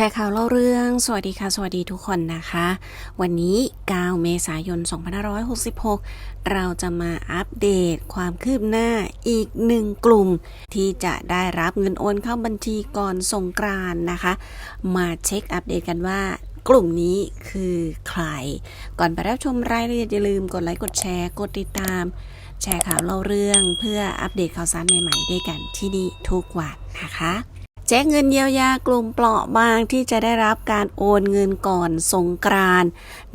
ชร์ข่าวเล่าเรื่อง สวัสดีค่ะ สวัสดีทุกคนนะคะ วันนี้ 9 เมษายน 2566 เราจะมาอัปเดตความคืบหน้าอีกหนึ่งกลุ่ม ที่จะได้รับเงินโอนเข้าบัญชีก่อนสงกรานนะคะ มาเช็คอัปเดตกันว่ากลุ่มนี้คือใคร ก่อนไปรับชมรายละเอียดอย่าลืมกดไลค์ กดแชร์ กดติดตาม แชร์ข่าวเล่าเรื่อง เพื่ออัปเดตข่าวสารใหม่ๆด้วยกันที่นี่ทุกวันนะคะ แจ้งเงินเยียวยากลุ่มเปราะบางที่จะได้รับการโอนเงินก่อนสงกราน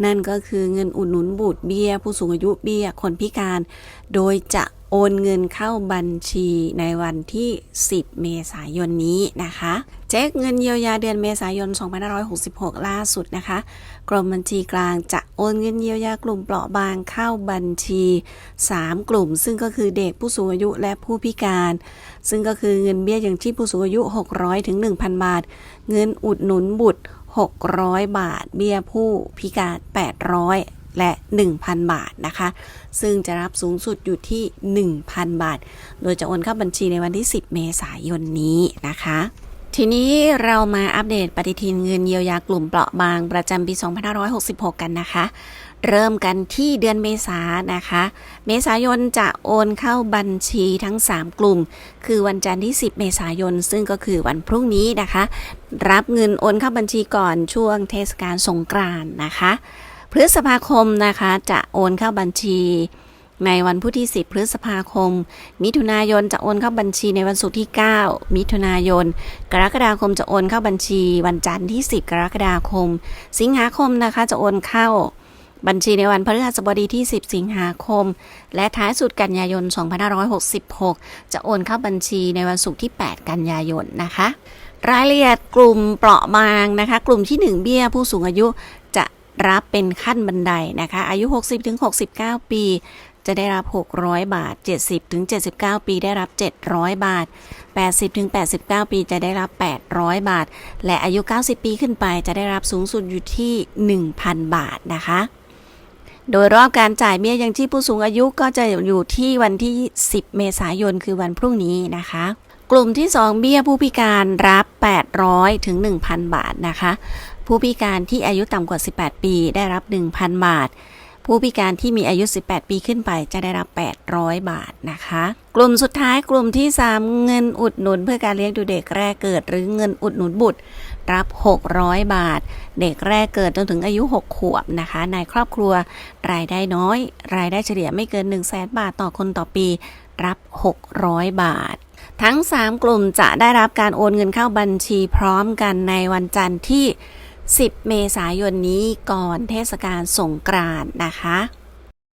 นั่นก็คือเงินอุดหนุนบุตรเบี้ย ผู้สูงอายุเบี้ยคนพิการ โดยจะ โอนเงินเข้าบัญชีในวันที่ 10 เมษายนนี้นะคะแจ้งเงินเยียวยาเดือนเมษายน 2566 ล่าสุดนะคะ กรมบัญชีกลางจะโอนเงินเยียวยากลุ่มเปราะบางเข้าบัญชี 3 กลุ่ม ซึ่งก็คือเด็กผู้สูงอายุและผู้พิการ ซึ่งก็คือเงินเบี้ยอย่างชีพผู้สูงอายุ 600 ถึง 1,000 บาท เงินอุดหนุนบุตร600 บาท เบี้ยผู้พิการ 800 และ 1,000 บาทนะคะ ซึ่งจะรับสูงสุดอยู่ที่ 1,000 บาท โดยจะโอนเข้าบัญชีในวันที่ 10 เมษายนนี้นะคะทีนี้เรามาอัปเดตปฏิทินเงินเยียวยากลุ่มเปราะบางประจำปี 2566 กันนะคะ เริ่มกันที่เดือนเมษายนนะคะ เมษายนจะโอนเข้าบัญชีทั้ง 3 กลุ่ม คือวันจันทร์ที่ 10 เมษายน ซึ่งก็คือวันพรุ่งนี้นะคะ รับเงินโอนเข้าบัญชีก่อนช่วงเทศกาลสงกรานต์นะคะ พฤษภาคมนะคะ จะโอนเข้าบัญชี ในวันพุธที่ 10 พฤษภาคม มิถุนายนจะโอนเข้าบัญชีในวันศุกร์ที่ 9 มิถุนายน กรกฎาคมจะโอนเข้าบัญชี วันจันทร์ที่ 10 กรกฎาคม สิงหาคมนะคะจะโอนเข้าบัญชีในวันพฤหัสบดีที่ 10 สิงหาคม และท้ายสุดกันยายน 2566 จะโอนเข้าบัญชีในวันศุกร์ที่ 8 กันยายนนะคะ รายละเอียดกลุ่มเปราะบางนะคะ กลุ่มที่ 1 เบี้ยผู้สูงอายุจะ รับเป็นขั้นบันไดนะคะ อายุ 60-69 ปี จะได้รับ 600 บาท 70-79 ปีได้รับ 700 บาท 80-89 ปีจะได้รับ 800 บาท และอายุ 90 ปีขึ้นไปจะได้รับสูงสุดอยู่ที่ 1,000 บาทนะคะ โดยรอบการจ่ายเบี้ยยังชีพผู้สูงอายุก็จะอยู่ที่วันที่ 10 เมษายนคือวันพรุ่งนี้นะคะกลุ่มที่ 2 เบี้ยผู้พิการรับ 800 ถึง 1,000 บาทนะคะ ผู้พิการที่อายุต่ำกว่า 18 ปีได้รับ 1,000 บาท ผู้พิการที่มีอายุ 18 ปีขึ้นไปจะได้รับ 800 บาทนะคะ กลุ่มสุดท้ายกลุ่มที่ 3 เงินอุดหนุน เพื่อการเลี้ยงดูเด็กแรกเกิด หรือเงินอุดหนุนบุตรรับ 600 บาท เด็กแรกเกิดจนถึงอายุ 6 ขวบนะคะ ในครอบครัวรายได้น้อย รายได้เฉลี่ยไม่เกิน 1 0 0 0 0แบาทต่อคนต่อปี รับ 600 บาท ทั้ง 3 กลุ่มจะได้รับการโอนเงินเข้าบัญชีพร้อมกันในวันจันทร์ที่ 10 เมษายนนี้ก่อนเทศกาลสงกรานต์นะคะ